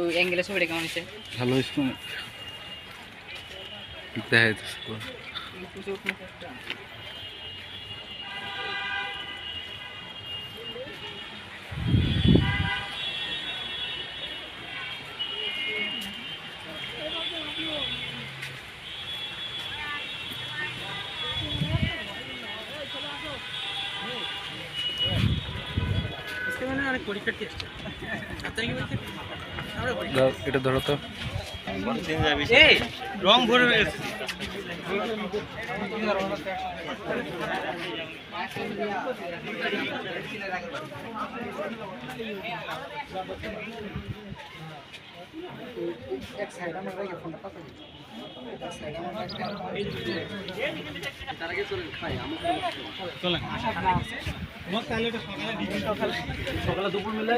ওই অ্যাঙ্গেলে ছবিটা কেমন হচ্ছে। ভালো হয়েছে দেখা এটা ধরো তো। রং ভরে রয়েছে এক সাইড আমার রেখে চলেন। খাই সকালে দুপুর মিলে